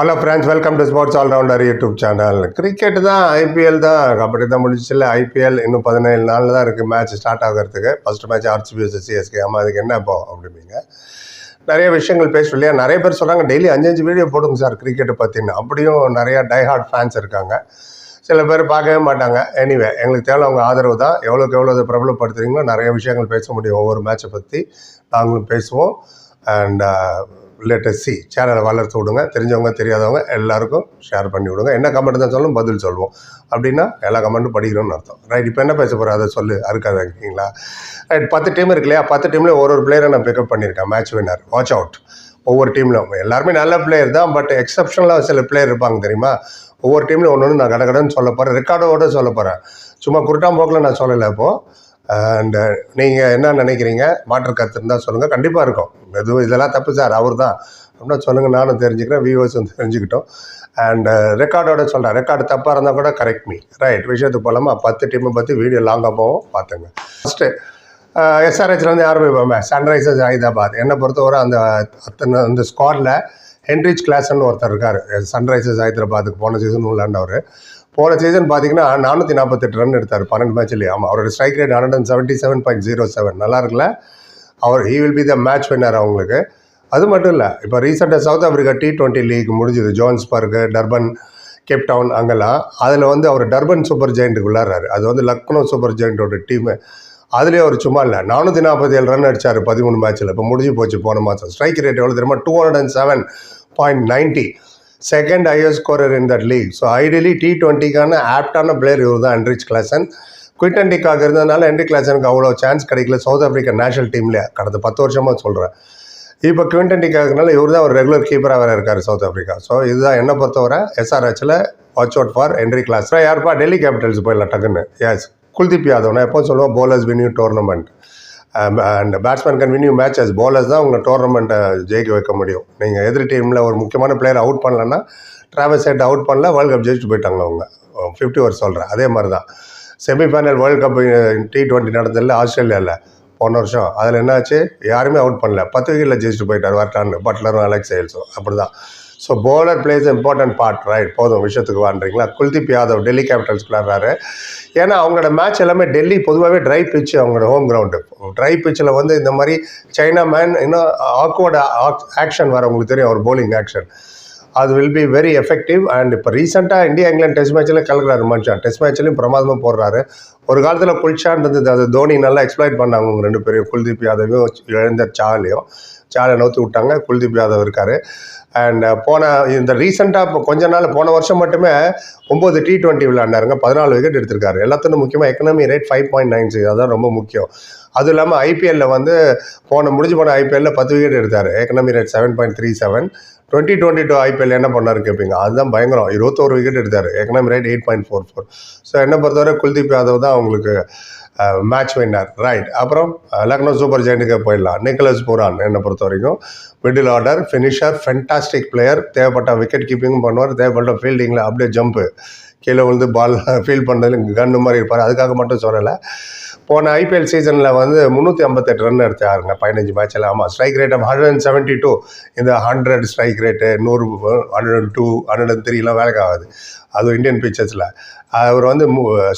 Hello friends welcome to sports allrounder YouTube channel cricket தான் IPL தான். கபடி தான் முடிச்சில்ல IPL இன்னும் பதினேழு நாளில் தான் இருக்குது மேட்ச் ஸ்டார்ட் ஆகிறதுக்கு. ஃபஸ்ட் மேட்ச் ஆர்சிபி சிஎஸ்கே ஆமாம் அதுக்கு என்ன இப்போ அப்படிம்பீங்க? நிறைய விஷயங்கள் பேசுவோம் இல்லையா? நிறைய பேர் சொல்கிறாங்க டெய்லி அஞ்சஞ்சு வீடியோ போடுங்க சார் கிரிக்கெட்டை பற்றின்னு அப்படியும் நிறையா டைஹார்ட் ஃபேன்ஸ் இருக்காங்க. சில பேர் பார்க்கவே மாட்டாங்க. எனிவே எங்களுக்கு தேவை அவங்க ஆதரவு தான். எவ்வளோக்கு எவ்வளோ அதை பிரபலப்படுத்துகிறீங்களோ நிறைய விஷயங்கள் பேச முடியும். ஒவ்வொரு மேட்சை பற்றி நாங்களும் பேசுவோம். அண்ட் லேட்டஸ்ட் சேனலை வளர்த்து விடுங்க. தெரிஞ்சவங்க தெரியாதவங்க எல்லாருக்கும் ஷேர் பண்ணி விடுங்க. என்ன கமெண்ட் தான் சொல்லணும் பதில் சொல்லுவோம். அப்படின்னா எல்லா கமெண்ட்டும் படிக்கிறோம்னு அர்த்தம். ரைட் இப்போ என்ன பேச போகிறோம் அதை சொல்லு அறுக்காதீங்களா? ரைட் பத்து டீம் இருக்கு இல்லையா? பத்து டீமில் ஒரு ஒரு பிளேயரை நான் பிக்கப் பண்ணியிருக்கேன். மேட்ச் வின்னர் வாட்ச் அவுட் ஒவ்வொரு டீம்லையும் எல்லாருமே நல்ல பிளேயர் தான் பட் எக்ஸப்ஷனலாக சில பிளேயர் இருப்பாங்க தெரியுமா? ஒவ்வொரு டீம்லையும் ஒன்று ஒன்று நான் கடகடன்னு சொல்ல போகிறேன் ரெக்கார்டோட சொல்ல போகிறேன் சும்மா குருட்டாம்போக்கில் நான் சொல்லலை இப்போது அண்ட் uh, நீங்கள் என்ன நினைக்கிறீங்க? மாற்று கருத்து இருந்தால் சொல்லுங்கள் கண்டிப்பாக இருக்கும். எதுவும் இதெல்லாம் தப்பு சார். அவர் தான் அப்படின்னா சொல்லுங்கள் நானும் தெரிஞ்சுக்கிறேன். வியூவர்ஸும் தெரிஞ்சுக்கிட்டோம். அண்ட் ரெக்கார்டோட uh, சொல்கிறேன் ரெக்கார்டு தப்பாக இருந்தால் கூட கரெக்ட் மீ ரைட் விஷயத்துக்கு போகலாமா பத்து டீமை பற்றி வீடியோ லாங்காக போவோம். பார்த்துங்க. ஃபஸ்ட்டு எஸ்ஆர்ஹெச்சில் uh, வந்து யாருமே போமே சன்ரைசர்ஸ் ஹைதராபாத். என்னை பொறுத்தவரை அந்த அத்தனை அந்த ஸ்குவாடில் ஹென்ரிச் கிளாஸ்ன்னு ஒருத்தர் இருக்கார். சன்ரைசர்ஸ் ஹைதராபாத்துக்கு போன சீசன் விளாண்டவர் போன சீசன் பார்த்தீங்கன்னா நானூற்றி நாற்பத்தெட்டு ரன் எடுத்தார். பன்னெண்டு மேட்ச்லேயே ஆமாம் அவரோட strike rate hundred and seventy seven point zero seven நல்லா இருக்குல்ல? அவர் he will be the match winner அவங்களுக்கு. அது மட்டும் இல்லை இப்போ ரீசெண்டாக South Africa T twenty league முடிஞ்சுது. ஜோன்ஸ்பர்கு டர்பன் கேப்டவுன் அங்கெல்லாம். அதில் வந்து அவர் டர்பன் சூப்பர் ஜெயிண்ட்டுக்கு விளாட்றாரு அது வந்து லக்னோ சூப்பர் ஜெயிண்ட்டோட டீமு அதுலேயே அவர் சும்மா இல்லை நானூற்றி நாற்பத்தி ஏழு ரன் அடித்தார் பதிமூணு மேட்ச்சில் இப்போ முடிஞ்சு போச்சு போன மாதம் ஸ்ட்ரைக் ரேட் எவ்வளோ தெரியுமா? Two hundred and seven point ninety second highest scorer in that league so ideally T டுவெண்ட்டிக்கான ஆப்டான பிளேயர் இவர் தான் ஹென்ரிச் கிளாசன் குவிட்டன் டிக்காக இருந்ததுனால ஹென்ரி கிளாசனுக்கு அவ்வளோ சான்ஸ் கிடைக்கல. சவுத் ஆஃப்ரிக்கா நேஷனல் டீமில் கடந்த பத்து வருஷமாக சொல்கிறேன் இப்போ குவிண்டன் டிக்காகனால இவர் தான் ஒரு ரெகுலர் கீப்பராக வேறு இருக்கார் சவுத் ஆஃப்ரிக்கா ஸோ இதுதான் என்ன பொறுத்தவரை எஸ்ஆர்ஹெச்சில் watch out for Henry Klaas யாருப்பா டெல்லி கேபிட்டல்ஸ் போயிடலாம் டக்குன்னு. எஸ் குல்தீப் யாதவ் நான் எப்போ சொல்லுவோம் bowlers win you tournament and batsman can win you win you matches bowlers தான் உங்கள் டோர்னமெண்ட்டை ஜெயிக்க வைக்க முடியும். நீங்கள் எதிர் டீமில் ஒரு முக்கியமான பிளேயர் அவுட் பண்ணலன்னா ட்ராவல்ஸ் செட் அவுட் பண்ணல வேர்ல்டு கப் ஜெயிச்சுட்டு போயிட்டாங்க அவங்க. ஃபிஃப்டி ஓவர் சொல்கிறேன் அதே மாதிரி தான் semifinal world cup T twenty நடந்ததில்ல ஆஸ்திரேலியாவில் போன வருஷம். அதில் என்னாச்சு? யாருமே அவுட் பண்ணல. பத்து விக்கெட்டில் ஜெயிச்சுட்டு போயிட்டார் வரட்டான்னு. பட்லரும் அலெக்ஸ் சேல்ஸும் அப்படி தான் so bowler plays important part right போதும் விஷயத்துக்கு வாண்டுறீங்களா குல்தீப் யாதவ் டெல்லி கேபிட்டல்ஸ் விளாட்றாரு ஏன்னா அவங்களோட மேட்ச் எல்லாமே டெல்லி பொதுவாகவே ட்ரை பிச்சு அவங்களோட ஹோம் கிரவுண்டு ட்ரை பிச்சில் வந்து இந்த மாதிரி சைனா மேன் இன்னும் ஆக்வர்டு ஆக்ஷன் வர உங்களுக்கு தெரியும் அவர் போலிங் ஆக்ஷன் அது will be very effective and இப்போ ரீசெண்டாக இந்தியா இங்கிலாந்து டெஸ்ட் மேட்ச்சில் கலக்குறாரு மனுஷன் டெஸ்ட் மேட்ச்லையும் பிரமாதமாக போடுறாரு. ஒரு காலத்தில் குல்ஷான் இருந்தது. அது தோனி நல்லா எக்ஸ்ப்ளைட் பண்ணாங்க அவங்க ரெண்டு பேரும் குல்தீப் யாதவையும் இழந்த சாலையும் சாலை நோத்தி விட்டாங்க. குல்தீப் யாதவ் இருக்கார். அண்ட் போன இந்த ரீசெண்டாக இப்போ கொஞ்ச நாள் போன வருஷம் மட்டுமே ஒம்பது டி டுவெண்ட்டி விளையாண்டாருங்க. பதினாலு விக்கெட் எடுத்திருக்காரு. எல்லாத்துக்கும் முக்கியமாக economy rate five point nine six அதான் ரொம்ப முக்கியம். அதுவும் இல்லாமல் ஐபிஎல்லில் வந்து போன முடிஞ்சு போன ஐபிஎல்லில் பத்து விக்கெட் எடுத்தார். Economy rate seven point three seven twenty twenty two IPL என்ன பண்ணார் கேட்பீங்க அதுதான் பயங்கரம். இருபத்தோரு விக்கெட் எடுத்தார். Economy rate eight point four four so என்னை பொறுத்தவரை குல்தீப் யாதவ் தான் அவங்களுக்கு மேட்ச் வின்னர் ரைட் அப்புறம் லக்னோ சூப்பர் ஜெயின்ட்டுக்கு போயிடலாம். நிக்கலஸ் புரான் என்னை பொறுத்த வரைக்கும் middle order finisher fantastic player தேவைப்பட்ட விக்கெட் கீப்பிங்கும் பண்ணுவார். தேவைப்பட்ட ஃபீல்டிங்கில் அப்படியே ஜம்ப்பு கீழே விழுந்து பால் ஃபீல் பண்ணுறது கன்னு மாதிரி இருப்பார். அதுக்காக மட்டும் சொல்லலை. போன ஐபிஎல் சீசனில் வந்து முந்நூற்றி ஐம்பத்தெட்டு ரன் எடுத்தாருங்க பதினஞ்சு மேட்ச்சில் ஆமாம் strike rate of hundred and seventy two இந்த ஹண்ட்ரட் ஸ்ட்ரைக் ரேட்டு நூறு hundred and two hundred and த்ரீலாம் வேலைக்கு ஆகாது. அதுவும் இந்தியன் பிக்சர்ஸில் அவர் வந்து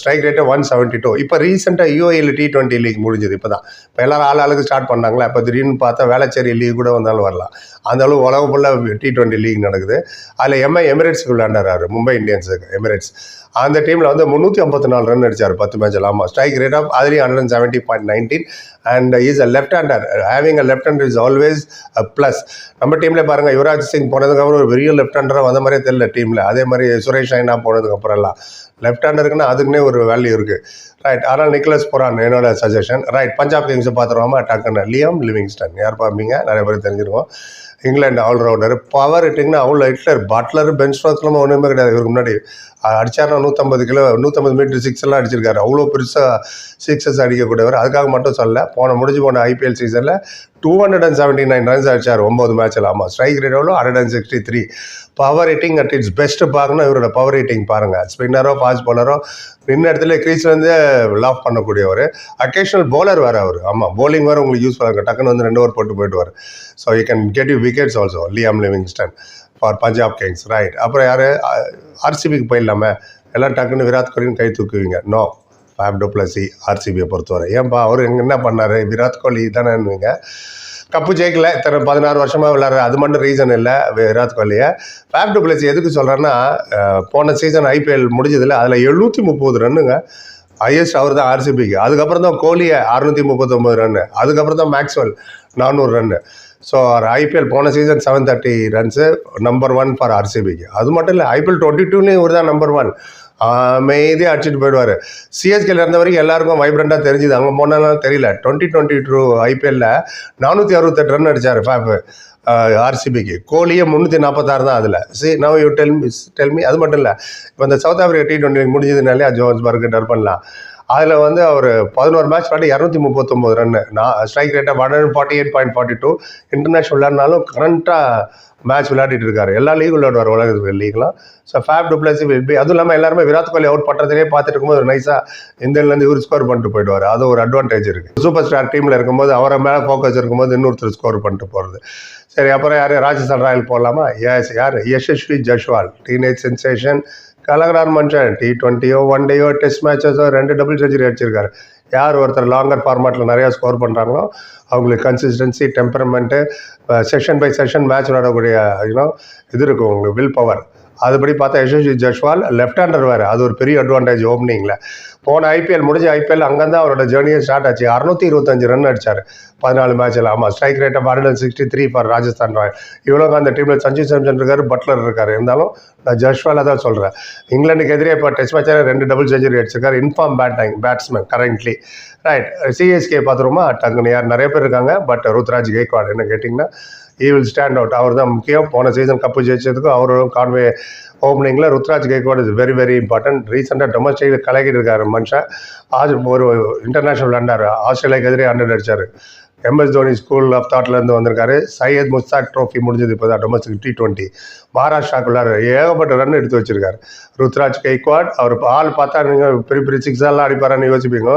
strike rate one seventy two இப்போ ரீசெண்டாக யூஏயில் டி டுவெண்ட்டி லீக் முடிஞ்சது இப்போ தான் இப்போ எல்லாரும் ஆள் ஆளுக்கு ஸ்டார்ட் பண்ணாங்களா? இப்போ திடீர்னு பார்த்தா வேளச்சேரி லீக் கூட வந்தாலும் வரலாம். அந்த அளவு உலகம் ஃபுல்லாக டி டுவெண்ட்டி லீக் நடக்குது. அதில் எம்ஐ எமிரேட்ஸுக்கு விளையாண்டாரு. மும்பை இந்தியன்ஸுக்கு எமிரேட்ஸ் அந்த டீமில் வந்து முந்நூற்றி ஐம்பத்தி நாலு ரன் அடிச்சார் பத்து மேட்ச்சில் ஆமாம் ஸ்ட்ரைக் ரேட் ஆஃப் அதுலேயும் hundred and seventy point nineteen and is a left hander having a left hander is always a plus நம்ம டீமில் பாருங்கள் யுவராஜ் சிங் போனதுக்கப்புறம் ஒரு பெரிய லெஃப்ட் ஹேண்டராக வந்த மாதிரியே தெரியல டீமில் அதே மாதிரி சுரேஷ் ரைனா போனதுக்கப்புறம் எல்லாம். லெஃப்ட் ஹேண்டருக்குன்னா அதுக்குன்னே ஒரு வேல்யூ இருக்குது ரைட் ஆனால் நிக்கலஸ் புரான் என்னோட சஜஷன் ரைட் பஞ்சாப் கிங்ஸை பார்த்துருவோமா டக்குன்னு லியம் லிவிங்ஸ்டன் யார் பார்ப்பீங்க நிறைய பேர் தெரிஞ்சிருக்கோம். இங்கிலாந்து ஆல்ரவுண்டர் பவர் இட்டிங்கன்னா அவ்வளோ ஹிட்லர் பட்லர் பென் ஸ்ட்ரோக்ஸ்லாம் ஒன்றுமே கிடையாது. இவருக்கு முன்னாடி அடிச்சாருன்னா நூற்றம்பது கிலோ நூற்றம்பது மீட்டர் சிக்ஸ் எல்லாம் அடிச்சிருக்காரு. அவ்வளோ பெருசாக சிக்ஸஸ் அடிக்கக்கூடியவர். அதுக்காக மட்டும் சொல்ல போன முடிஞ்சு போன ஐபிஎல் சீசனில் two hundred and seventy nine runs அடிச்சார். ஒம்பது மேட்ச்சில் ஆமாம் ஸ்ட்ரைக் ரேட் எவ்வளோ hundred and sixty three power hitting at its best பார்க்கணும் இவரோட பவர் ஹிட்டிங் பாருங்கள் ஸ்பின்னரோ ஃபாஸ்ட் bowler-ஓ நின்ன இடத்துல கிரீஸ்லேருந்து லாஃப் பண்ணக்கூடியவர். அக்கேஷனல் போலர் வேறு அவர். ஆமாம் போலிங் வேறு உங்களுக்கு யூஸ் பண்ணுங்க டக்குன்னு வந்து ரெண்டு ஓவர் போட்டு போயிடுவார். So you can get you wickets also Liam Livingstone for Punjab Kings right அப்புறம் யார்? ஆர்சிபிக்கு போயிடலாமே. எல்லாம் டக்குன்னு விராட் கோலின்னு கை தூக்குவீங்க. நோ ஃபேப் டூப்ளசி ஆர்சிபியை பொறுத்தவரை. ஏன்பா அவர் எங்கே என்ன பண்ணார்? விராட் கோலி தானேன்னுவீங்க. கப்பு ஜெயிக்கல. இத்தனை பதினாறு வருஷமாக விளாட்ற அது மட்டும் ரீசன் இல்லை விராட் கோலியை. ஃபேப் டூப்ளசி எதுக்கு சொல்கிறேன்னா போன சீசன் ஐபிஎல் முடிஞ்சதில்ல அதில் எழுநூற்றி முப்பது ரன்னுங்க. ஹையஸ்ட் அவர் தான் ஆர்சிபிக்கு அதுக்கப்புறம் தான் கோலியை அறுநூற்றி முப்பத்தொம்பது ரன்னு. அதுக்கப்புறம் தான் மேக்ஸ்வெல் நானூறு ரன்னு. ஸோ ஐபிஎல் போன season seven thirty runs number one for ஆர்சிபிக்கு அது மட்டும் இல்லை ஐபிஎல் டுவெண்ட்டி டூலேயும் இவர் தான் நம்பர் ஒன் அமைதியாக அடிச்சுட்டு போயிடுவார். சிஎஸ்கேல இருந்த வரைக்கும் எல்லாருக்கும் வைப்ரண்ட்டாக தெரிஞ்சுது. அங்கே போனாலும் தெரியல. டுவெண்ட்டி டுவெண்ட்டி டூ ஐபிஎல்ல நானூற்றி அறுபத்தெட்டு ரன் அடித்தார் ஃபேஃப் ஆர்சிபிக்கு கோலியே முந்நூற்றி நாற்பத்தாறு தான் அதில். See now you tell miss tell me அது மட்டும் இல்லை இப்போ இந்த சவுத் ஆஃப்ரிக்கா டி டுவெண்ட்டி முடிஞ்சதுனாலே ஜோன்ஸ்பர்க் டர்பன்லாம் அதில் வந்து அவர் பதினோரு மேட்ச் விளாடி இரநூத்தி முப்பத்தொம்போது ரன்னு நான் ஸ்ட்ரைக் ரேட்டாக one hundred forty eight point forty two international விளையாடினாலும் கரண்ட்டாக மேட்ச் விளையாடிட்டு இருக்காரு. எல்லா லீக் விளையாடுவார் உலகத்துக்கு லீக்லாம் so Faf du Plessis will be அதுவும் இல்லாமல் எல்லாருமே விராட் கோலி அவுட் பண்ணுறதுலேயே பார்த்துட்டு இருக்கும்போது நைஸாக இந்தியிலேருந்து இவர் ஸ்கோர் பண்ணிட்டு போயிடுவார். அது ஒரு அட்வான்டேஜ் இருக்குது சூப்பர் ஸ்டார் டீமில் இருக்கும்போது அவரை மேலே ஃபோக்கஸ் இருக்கும்போது இன்னொருத்தர் ஸ்கோர் பண்ணிட்டு போகிறது சரி அப்புறம் யார்? ராஜஸ்தான் ராயல் போடலாமா? எஸ் யார்? யஷஸ்வி ஜஷ்வால் டீனேஜ் சென்சேஷன் கலகரார் மனுஷன். டி டுவெண்ட்டியோ ஒன் டேயோ டெஸ்ட் மேட்சஸோ ரெண்டு டபுள் செஞ்சுரி அடிச்சிருக்காரு. யார் ஒருத்தர் லாங்கர் ஃபார்மேட்டில் நிறையா ஸ்கோர் பண்ணுறாங்களோ அவங்களுக்கு consistency temperament session by session match விளையாடக்கூடிய யூனோ இது இருக்கும் உங்களுக்கு வில் பவர் அதுபடி பார்த்தா யஷஸ்வி ஜஷ்வால் லெஃப்ட் ஹேண்டர் வேறு. அது ஒரு பெரிய அட்வான்டேஜ் ஓப்பனிங்கில் போன ஐபிஎல் முடிஞ்ச ஐபிஎல் அங்கேருந்து அவரோட ஜேர்னியே ஸ்டார்ட் ஆச்சு. அறுநூத்தி இருபத்தஞ்சு ரன் அடிச்சார். பதினாலு மேட்ச்சில் ஆமாம் strike rate of hundred sixty three for Rajasthan royal இவ்வளோ அந்த டீமில் சஞ்சு சாம்சன் இருக்கார் பட்லர் இருக்கார். இருந்தாலும் நான் ஜஷ்வாலை தான் சொல்கிறேன் இங்கிலாந்துக்கு எதிரே இப்போ டெஸ்ட் மேட்சில் ரெண்டு டபுள் செஞ்சுரி அடிச்சிருக்காரு. In form batting batsman currently right CSK பார்த்துருமா டங்குன்னு யார்? நிறைய பேர் இருக்காங்க. பட் ருத்ராஜ் கேக்வாட் என்ன கேட்டிங்கன்னா ஈ வில் ஸ்டாண்ட் அவுட் அவர் தான் முக்கியம். போன சீசன் கப்பு ஜெயிச்சதுக்கும் அவரும் கான்வே ஓப்பனிங்கில் Ruturaj Gaikwad is very very important ரீசெண்டாக டொமஸ்டிக்கில் கலக்கிட்டு இருக்காரு மனுஷன் ஆஜ் ஒரு இன்டர்நேஷனல் விளாண்டார் ஆஸ்திரேலியாவுக்கு எதிரே ஹண்ட்ரட் அடித்தார் எம்எஸ் தோனி ஸ்கூல் ஆஃப் தாட்லேருந்து வந்திருக்காரு. சையத் முஸ்தாக் ட்ரோஃபி முடிஞ்சது இப்போ தான் டொமஸ்டிக் டி டுவெண்ட்டி மகாராஷ்டிராக்குள்ளார் ஏகப்பட்ட ரன் எடுத்து வச்சிருக்காரு. ருத்ராஜ் கைக்வாட் அவர் ஆள் பார்த்தா நீங்கள் பெரிய பெரிய சிக்ஸ் எல்லாம் அடிப்பாரான்னு யோசிப்பீங்க.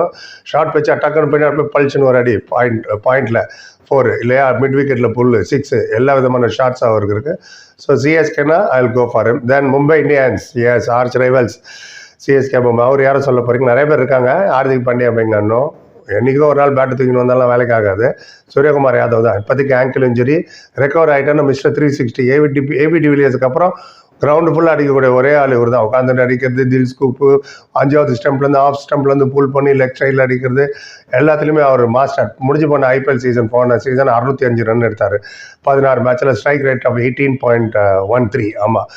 ஷார்ட் பிச்சு அட்டாக்குன்னு போய் போய் பழிச்சுன்னு ஒரு அடி பாயிண்ட் பாயிண்டில் ஃபோர் இல்லையா? மிட் விக்கெட்டில் புல்லு சிக்ஸு எல்லா விதமான ஷார்ட்ஸ் அவருக்கு இருக்குது so சிஎஸ்கேனா I will go for then Mumbai Indians as arch rivals CSK அவர் யாரை சொல்ல போகிறீங்க நிறைய பேர் இருக்காங்க. ஹார்திக் பாண்டியா அப்படிங்க அண்ணன் என்றைக்குதோ ஒரு நாள் பேட்டு தூக்கின்னு வந்தாலும் வேலைக்கு ஆகாது. சூரியகுமார் யாதவ் தான். இப்போதைக்கு ankle injury recover ஆகிட்டேன்னு mister three sixty AB de AB அப்புறம் கிரவுண்டு ஃபுல்லாக அடிக்கக்கூடிய ஒரே ஆள் இவர் தான். உட்காந்துட்டு அடிக்கிறது தில் ஸ்கூப்பு அஞ்சாவது ஸ்டெம்ப்லேருந்து ஆஃப் ஸ்டெம்ப்லேருந்து புல் பண்ணி லெக் சைடில் அடிக்கிறது எல்லாத்துலேயுமே அவர் மாஸ்டர் முடிஞ்சு போன ஐபிஎல் சீசன் போன சீசன் அறுநூத்தி அஞ்சு ரன் எடுத்தார். பதினாறு மேட்ச்சில் strike rate of eighteen point one three ஆமாம்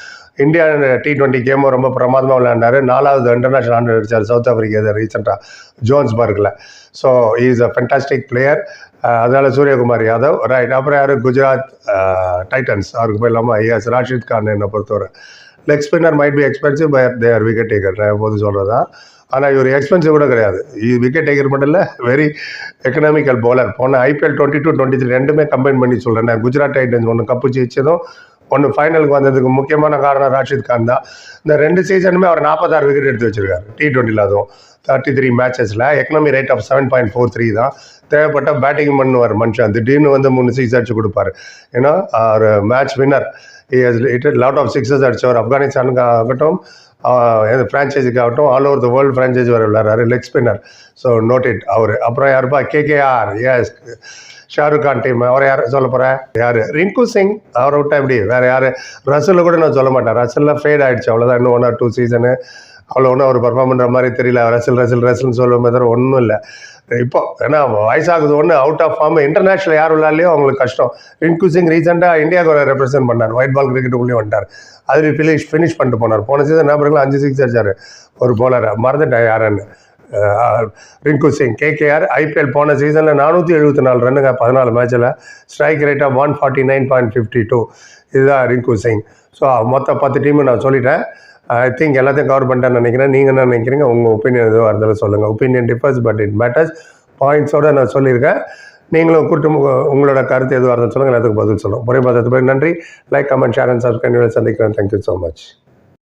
இந்தியா டி டுவெண்ட்டி கேமும் ரொம்ப பிரமாதமாக விளையாண்டாரு. நாலாவது இன்டர்நேஷனல் ஆண்டு அடித்தார் சவுத் ஆஃப்ரிக்கா ரீசெண்டாக ஜோன்ஸ்பர்கில் so is a fantastic player அதனால் சூரியகுமார் யாதவ் ரைட் அப்புறம் யார்? குஜராத் டைட்டன்ஸ் அவருக்கு இல்லாமல் ஐஎஸ் ராஷித் கான் என்னை பொறுத்தவரை. Leg spinner might be expensive but their wicket taker நான் எப்போது சொல்கிறதா ஆனால் இவர் எக்ஸ்பென்சிவ் கூட கிடையாது. விக்கெட் டேக்கர் மட்டும் இல்லை வெரி எக்கனாமிக்கல் பவுலர் போன IPL twenty two twenty three ரெண்டுமே கம்பைன் பண்ணி சொல்கிறேன் நான் குஜராத் டைட்டன்ஸ் ஒன்று கப்பு ஜெயிச்சதும் ஒன்று ஃபைனலுக்கு வந்ததுக்கு முக்கியமான காரணம் ராஷித் கான் தான். இந்த ரெண்டு சீசனுமே அவர் நாற்பத்தாறு விக்கெட் எடுத்து வச்சிருக்காரு. டி ட்வெண்ட்டியில் அதுவும். Thirty three மேட்சஸில் economy rate of seven point four three தான். தேவைப்பட்ட பேட்டிங் பண்ணுவார் மனுஷன். திடீர்னு வந்து மூணு சிக்ஸ் அடிச்சு கொடுப்பாரு. ஏன்னா அவர் match winner it lot of sixes அடித்தவர் ஆப்கானிஸ்தானுக்கு ஆகட்டும் ஃப்ரான்ச்சைஸிக்கு ஆகட்டும் all over the world franchise வர விளையாடுறாரு. Leg spinner so note it அவர் அப்புறம் யாருப்பா? KKR as Shahrukh Khan team அவரை யார் சொல்ல போகிறேன் யார்? ரிங்கு சிங். அவரை விட்டா எப்படி? வேறு யார்? ரசலில் கூட நான் சொல்ல மாட்டேன். ரசலில் ஃபேட் ஆயிடுச்சு. அவ்வளோதான் இன்னும் ஒன் ஆர் டூ சீசனு அவ்வளோ ஒன்றும் அவர் பர்ஃபார்ம் பண்ணுற மாதிரி தெரியல. ரசில் ரசில் ரசில்னு சொல்லுவோமே தவிர ஒன்றும் இல்லை. இப்போ ஏன்னா வயசாகுது ஒன்று அவுட் ஆஃப் ஃபார்ம் இன்டர்நேஷனல் யார் விளையாடலையோ அவங்களுக்கு கஷ்டம். ரிங்கு சிங் ரீசெண்டாக இந்தியாவுக்கு ரெப்ரசென்ட் பண்ணார். ஒயிட் பால் கிரிக்கெட்டுக்குள்ளேயும் வந்துட்டார். அதில் ஃபினிஷ் ஃபினிஷ் பண்ணிட்டு போனார். போன சீசன் நபர்கள் அஞ்சு சிக்ஸ் அடிச்சார். ஒரு போலரை மறந்துட்டேன் யாருன்னு. ரிங்கு சிங் கேகேஆர் ஐபிஎல் போன சீசனில் நானூற்றி எழுபத்தி நாலு ரன்னுங்க பதினாலு மேட்ச்சில் strike rate of one forty nine point fifty two இதுதான் ரிங்கு சிங். ஸோ மொத்த பத்து டீமு நான் சொல்லிட்டேன். ஐ திங்க் எல்லாத்தையும் கவர் பண்ணிட்டேன்னு நினைக்கிறேன். நீங்கள் என்ன நினைக்கிறீங்க? உங்கள் ஒப்பீனியன் எதுவாக இருந்தாலும் சொல்லுங்கள் opinion differs but it matters பாயிண்ட்ஸோடு நான் சொல்லியிருக்கேன். நீங்களும் கூட்டு உங்களோட கருத்து எதுவாக இருந்தாலும் சொல்லுங்கள் எல்லாத்துக்கும் பதில் சொல்லுவோம். ஒரே பார்த்தது நன்றி. Like comment share and subscribe சந்திக்கிறேன். Thank you so much